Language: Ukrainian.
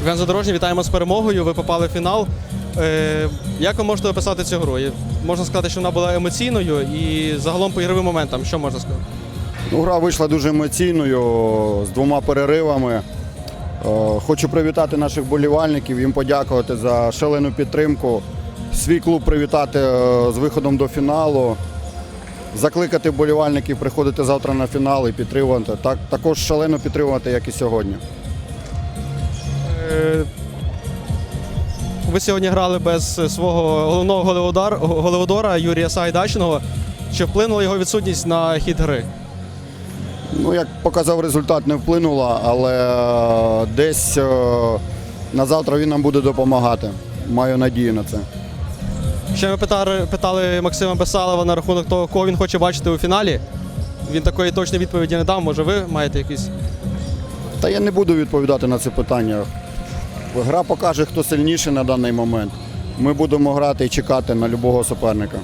Євген Задорожній, вітаємо з перемогою. Ви попали в фінал. Е, як ви можете описати цю гру? Можна сказати, що вона була емоційною і загалом по ігровим моментам. Що можна сказати? Ну, гра вийшла дуже емоційною з двома переривами. Е, Хочу привітати наших болівальників, їм подякувати за шалену підтримку. Свій клуб привітати е, з виходом до фіналу. Закликати болівальників приходити завтра на фінал і підтримувати. Так, також шалено підтримувати, як і сьогодні. Е, ви сьогодні грали без свого головного голеводар, голеводора Юрія Сагайдачного. Чи вплинула його відсутність на хід гри? Ну, як показав результат, не вплинула, але е, десь е, на завтра він нам буде допомагати. Маю надію на це. Ще ми питали, питали Максима Бесалова на рахунок того, кого він хоче бачити у фіналі. Він такої точної відповіді не дав. Може, ви маєте якісь. Та я не буду відповідати на це питання. Гра покаже, хто сильніший на даний момент. Ми будемо грати і чекати на любого суперника.